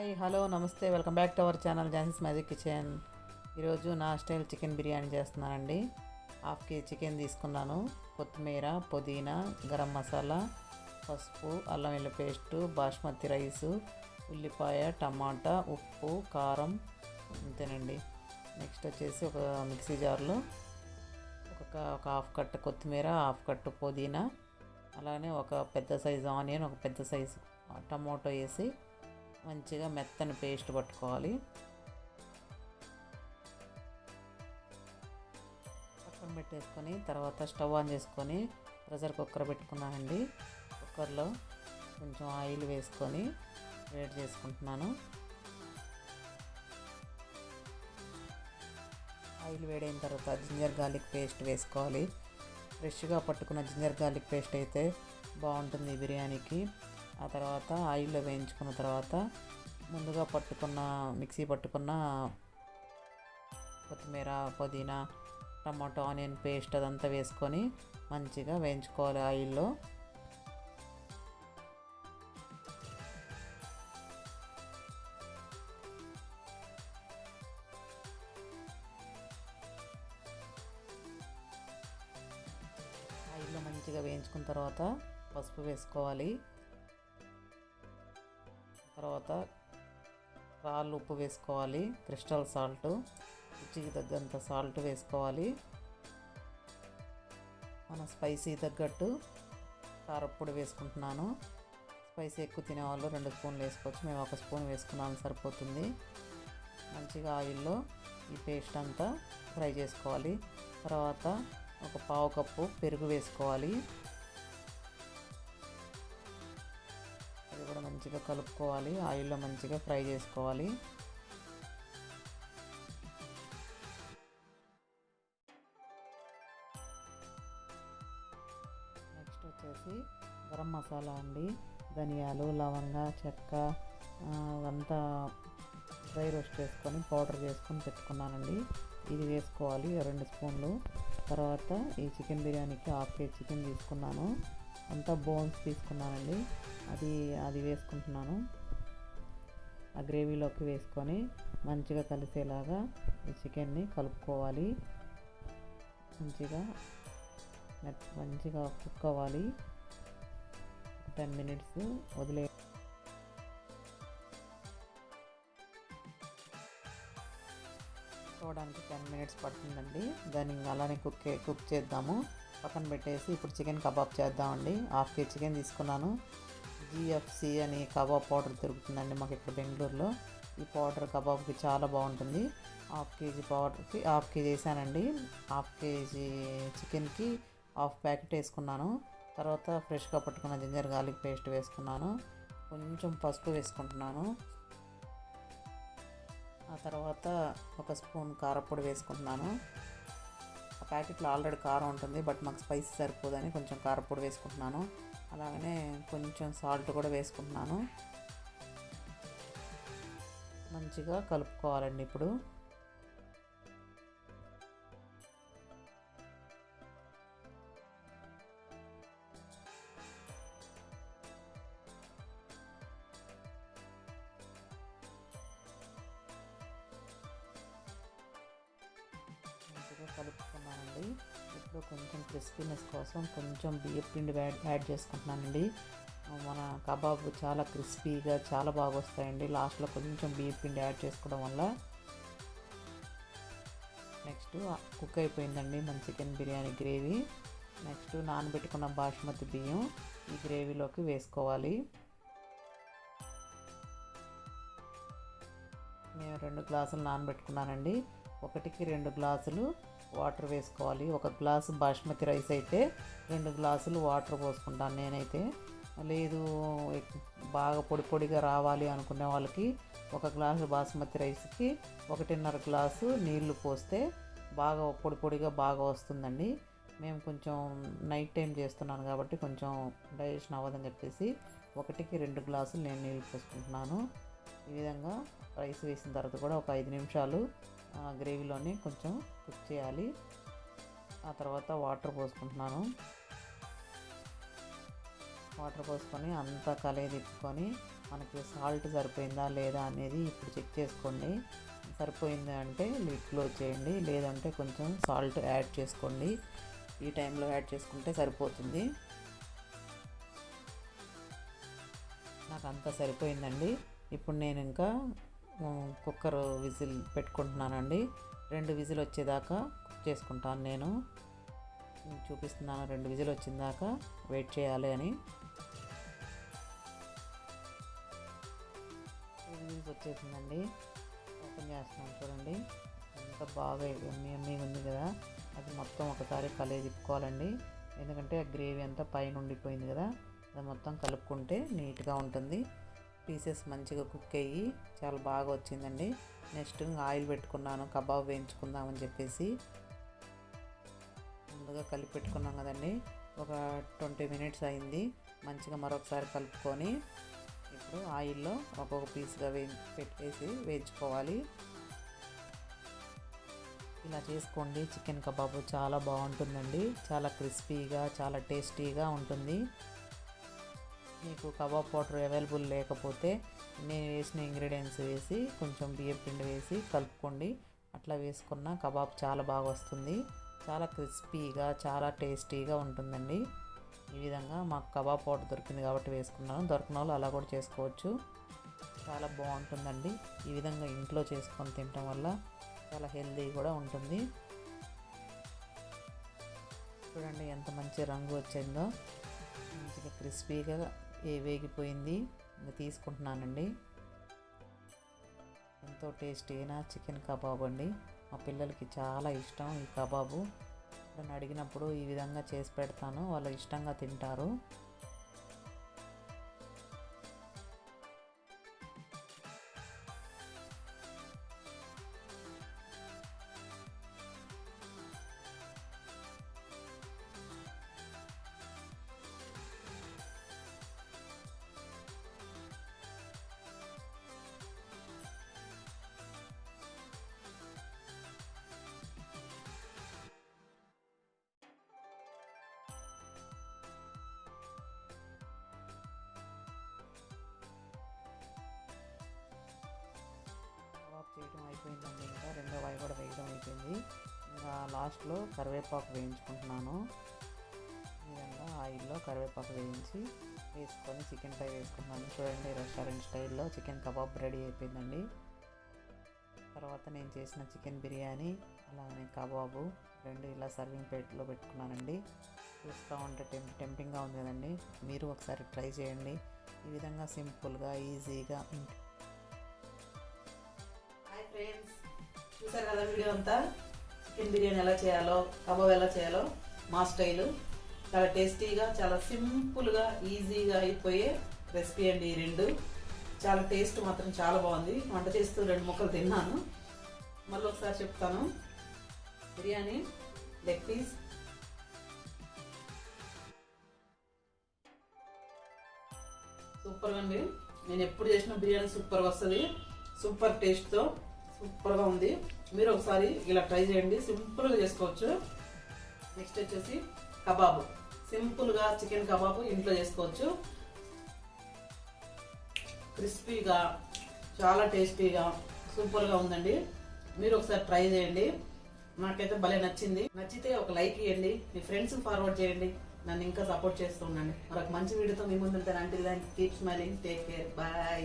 Hi hello నమస్తే. Welcome back to our channel Jhansi's magic kitchen. ఈరోజు నా style chicken biryani చేస్తున్నానండి. హాఫ్ కేజీ చికెన్ తీసుకున్నాను. కొత్తిమీర పుదీనా గరం మసాలా పసుపు అల్లం వెల్లుల్లి పేస్టు బాస్మతి రైసు ఉల్లిపాయ టమాటా ఉప్పు కారం అంతేనండి. నెక్స్ట్ వచ్చేసి ఒక మిక్సీ జార్లో ఒక ఒక హాఫ్ కట్ కొత్తిమీర హాఫ్ కట్ పుదీనా అలానే ఒక పెద్ద సైజు ఆనియన్ ఒక పెద్ద సైజు టమాటో వేసి మంచిగా మెత్తని పేస్ట్ పట్టుకోవాలి. పక్కన పెట్టేసుకొని తర్వాత స్టవ్ ఆన్ చేసుకొని ప్రెషర్ కుక్కర్ పెట్టుకున్నానండి. కుక్కర్లో కొంచెం ఆయిల్ వేసుకొని వేడి చేసుకుంటున్నాను. ఆయిల్ వేడైన తర్వాత జింజర్ గార్లిక్ పేస్ట్ వేసుకోవాలి. ఫ్రెష్గా పట్టుకున్న జింజర్ గార్లిక్ పేస్ట్ అయితే బాగుంటుంది బిర్యానీకి. ఆ తర్వాత ఆయిల్లో వేయించుకున్న తర్వాత ముందుగా పట్టుకున్న మిక్సీ పట్టుకున్న కొత్తిమీర పుదీనా టమాటో ఆనియన్ పేస్ట్ అదంతా వేసుకొని మంచిగా వేయించుకోవాలి ఆయిల్లో. ఆయిల్లో మంచిగా వేయించుకున్న తర్వాత పసుపు వేసుకోవాలి. తర్వాత రాళ్ళు ఉప్పు వేసుకోవాలి క్రిస్టల్ సాల్ట్ రుచికి తగ్గంత సాల్ట్ వేసుకోవాలి. మన స్పైసీ తగ్గట్టు కారప్పొడి వేసుకుంటున్నాను. స్పైసీ ఎక్కువ తినేవాళ్ళు రెండు స్పూన్లు వేసుకోవచ్చు. మేము ఒక స్పూన్ వేసుకున్నాను సరిపోతుంది. మంచిగా ఆయిల్లో ఈ పేస్ట్ అంతా ఫ్రై చేసుకోవాలి. తర్వాత ఒక పావు కప్పు పెరుగు వేసుకోవాలి. మంచిగా కలుపుకోవాలి. ఆయిల్లో మంచిగా ఫ్రై చేసుకోవాలి. నెక్స్ట్ వచ్చేసి గరం మసాలా అండి. ధనియాలు లవంగ చెక్క అంతా డ్రై రోస్ట్ చేసుకొని పౌడర్ చేసుకొని పెట్టుకున్నానండి. ఇది వేసుకోవాలి రెండు స్పూన్లు. తర్వాత ఈ చికెన్ బిర్యానీకి హాఫ్ కేజీ చికెన్ తీసుకున్నాను. అంతా బోన్స్ తీసుకున్నానండి. అది అది వేసుకుంటున్నాను. ఆ గ్రేవీలోకి వేసుకొని మంచిగా కలిసేలాగా ఈ చికెన్ని కలుపుకోవాలి. మంచిగా మంచిగా కుక్ అవ్వాలి టెన్ మినిట్స్ వదిలే చూడడానికి టెన్ మినిట్స్ పడుతుందండి. దాన్ని అలానే కుక్ కుక్ చేద్దాము. పక్కన పెట్టేసి ఇప్పుడు చికెన్ కబాబ్ చేద్దామండి. హాఫ్ కేజీ చికెన్ తీసుకున్నాను. జిఎఫ్సి అని కబాబ్ పౌడర్ దొరుకుతుందండి మాకు ఇక్కడ బెంగళూరులో. ఈ పౌడర్ కబాబ్కి చాలా బాగుంటుంది. హాఫ్ కేజీ పౌడర్కి హాఫ్ కేజీ వేసానండి. హాఫ్ కేజీ చికెన్కి హాఫ్ ప్యాకెట్ వేసుకున్నాను. తర్వాత ఫ్రెష్గా పట్టుకున్న జింజర్ గార్లిక్ పేస్ట్ వేసుకున్నాను. కొంచెం పసుపు వేసుకుంటున్నాను. ఆ తర్వాత ఒక స్పూన్ కారపొడి వేసుకుంటున్నాను. ప్యాకెట్లో ఆల్రెడీ కారం ఉంటుంది బట్ మాకు స్పైసీ సరిపోదని కొంచెం కారపొడి వేసుకుంటున్నాను. అలాగనే కొంచెం సాల్ట్ కూడా వేసుకుంటున్నాను. మంచిగా కలుపుకోవాలండి ఇప్పుడు. కలుపుకున్నానండి ఇప్పుడు కొంచెం క్రిస్పీనెస్ కోసం కొంచెం బియ్యం పిండి యాడ్ చేసుకుంటున్నానండి. మన కబాబ్ చాలా క్రిస్పీగా చాలా బాగా వస్తాయండి. లాస్ట్లో కొంచెం బియ్యం పిండి యాడ్ చేసుకోవడం వల్ల. నెక్స్ట్ కుక్ అయిపోయిందండి మన చికెన్ బిర్యానీ గ్రేవీ. నెక్స్ట్ నానబెట్టుకున్న బాస్మతి బియ్యం ఈ గ్రేవీలోకి వేసుకోవాలి. నేను రెండు గ్లాసులు నానబెట్టుకున్నానండి. ఒకటికి రెండు గ్లాసులు వాటర్ వేసుకోవాలి. ఒక గ్లాసు బాస్మతి రైస్ అయితే రెండు గ్లాసులు వాటర్ పోసుకుంటాను నేనైతే. లేదు బాగా పొడి పొడిగా రావాలి అనుకునే వాళ్ళకి ఒక గ్లాసు బాస్మతి రైస్కి ఒకటిన్నర గ్లాసు నీళ్ళు పోస్తే బాగా పొడి పొడిగా బాగా వస్తుందండి. మేము కొంచెం నైట్ టైం చేస్తున్నాను కాబట్టి కొంచెం డైజెషన్ అవ్వదని చెప్పేసి ఒకటికి రెండు గ్లాసులు నేను నీళ్ళు పోసుకుంటున్నాను. ఈ విధంగా రైస్ వేసిన తర్వాత కూడా ఒక ఐదు నిమిషాలు గ్రేవీలోనే కొంచెం కుక్ చేయాలి. ఆ తర్వాత వాటర్ పోసుకుంటున్నాను. వాటర్ పోసుకొని అంతా కలయి తిప్పుకొని మనకి సాల్ట్ సరిపోయిందా లేదా అనేది ఇప్పుడు చెక్ చేసుకోండి. సరిపోయింది అంటే లిడ్ క్లోజ్ చేయండి లేదంటే కొంచెం సాల్ట్ యాడ్ చేసుకోండి. ఈ టైంలో యాడ్ చేసుకుంటే సరిపోతుంది. నాకు అంతా సరిపోయిందండి. ఇప్పుడు నేను ఇంకా కుక్కర్ విజిల్ పెట్టుకుంటున్నానండి. రెండు విజిల్ వచ్చేదాకా కుక్ చేసుకుంటాను నేను. చూపిస్తున్నాను రెండు విజిల్ వచ్చిందాక వెయిట్ చేయాలి అని. విజిల్స్ వచ్చేసిందండి. ఓపెన్ చేస్తున్నాను చూడండి. ఎంత బాగా ఎమ్మి ఎమ్మిగా ఉంది కదా. అది మొత్తం ఒకసారి కలే తిప్పుకోవాలండి. ఎందుకంటే ఆ గ్రేవీ అంతా పైన ఉండిపోయింది కదా. అది మొత్తం కలుపుకుంటే నీట్గా ఉంటుంది. పీసెస్ మంచిగా కుక్ అయ్యి చాలా బాగా వచ్చిందండి. నెక్స్ట్ ఆయిల్ పెట్టుకున్నాను కబాబ్ వేయించుకుందామని చెప్పేసి. ముందుగా కలిపి పెట్టుకున్నాం కదండి. ఒక ట్వంటీ మినిట్స్ అయింది. మంచిగా మరొకసారి కలుపుకొని ఇప్పుడు ఆయిల్లో ఒక్కొక్క పీస్గా వే పెట్టేసి వేయించుకోవాలి. ఇలా చేసుకోండి. చికెన్ కబాబు చాలా బాగుంటుందండి. చాలా క్రిస్పీగా చాలా టేస్టీగా ఉంటుంది. మీకు కబాబ్ పౌడర్ అవైలబుల్ లేకపోతే నేను వేసిన ఇంగ్రీడియంట్స్ వేసి కొంచెం బియ్యం పిండి వేసి కలుపుకోండి. అట్లా వేసుకున్న కబాబ్ చాలా బాగా వస్తుంది. చాలా క్రిస్పీగా చాలా టేస్టీగా ఉంటుందండి. ఈ విధంగా మాకు కబాబ్ పౌడర్ దొరికింది కాబట్టి వేసుకున్నాను. దొరికిన వాళ్ళు అలా కూడా చేసుకోవచ్చు. చాలా బాగుంటుందండి. ఈ విధంగా ఇంట్లో చేసుకొని తినటం వల్ల చాలా హెల్దీ కూడా ఉంటుంది. చూడండి ఎంత మంచి రంగు వచ్చిందో. మంచిగా క్రిస్పీగా వేగిపోయింది? ఇంకా తీసుకుంటున్నానండి. ఎంతో టేస్ట్ అయినా చికెన్ కబాబ్ అండి. మా పిల్లలకి చాలా ఇష్టం ఈ కబాబు. నన్ను అడిగినప్పుడు ఈ విధంగా చేసి పెడతాను. వాళ్ళు ఇష్టంగా తింటారు. ఇంకా అవి కూడా వేయడం అయిపోయింది. ఇంకా లాస్ట్లో కరివేపాకు వేయించుకుంటున్నాను. ఈ విధంగా ఆయిల్లో కరివేపాకు వేయించి వేసుకొని చికెన్ ఫ్రై వేసుకుంటున్నాను. చూడండి రెస్టారెంట్ స్టైల్లో చికెన్ కబాబ్ రెడీ అయిపోయిందండి. తర్వాత నేను చేసిన చికెన్ బిర్యానీ అలానే కబాబు రెండు ఇలా సర్వింగ్ ప్లేట్లో పెట్టుకున్నానండి. చూస్తూ ఉంటే టెం టెంపింగ్గా ఉంది కదండి. మీరు ఒకసారి ట్రై చేయండి. ఈ విధంగా సింపుల్గా ఈజీగా చూసారు కదా వీడియో అంతా? చికెన్ బిర్యానీ ఎలా చేయాలో కబాబ్ ఎలా చేయాలో మా స్టైలు. చాలా టేస్టీగా చాలా సింపుల్గా ఈజీగా అయిపోయే రెసిపీ అండి ఈ రెండు. చాలా టేస్ట్ మాత్రం చాలా బాగుంది. వంట చేస్తూ రెండు ముక్కలు తిన్నాను. మళ్ళీ ఒకసారి చెప్తాను. బిర్యానీ లెగ్ పీస్ సూపర్గా అండి. నేను ఎప్పుడు చేసిన బిర్యానీ సూపర్గా వస్తుంది. సూపర్ టేస్ట్తో. సూపర్గా ఉంది. మీరు ఒకసారి ఇలా ట్రై చేయండి. సింపుల్గా చేసుకోవచ్చు. నెక్స్ట్ వచ్చేసి కబాబు. సింపుల్గా చికెన్ కబాబు ఇంట్లో చేసుకోవచ్చు. క్రిస్పీగా చాలా టేస్టీగా సూపర్గా ఉందండి. మీరు ఒకసారి ట్రై చేయండి. నాకైతే భలే నచ్చింది. నచ్చితే ఒక లైక్ ఇవ్వండి. మీ ఫ్రెండ్స్ ఫార్వర్డ్ చేయండి. నన్ను ఇంకా సపోర్ట్ చేస్తూ ఉండండి. మరొక మంచి వీడియోతో మీ ముందు ఉంటాను అంటే keep smiling take care bye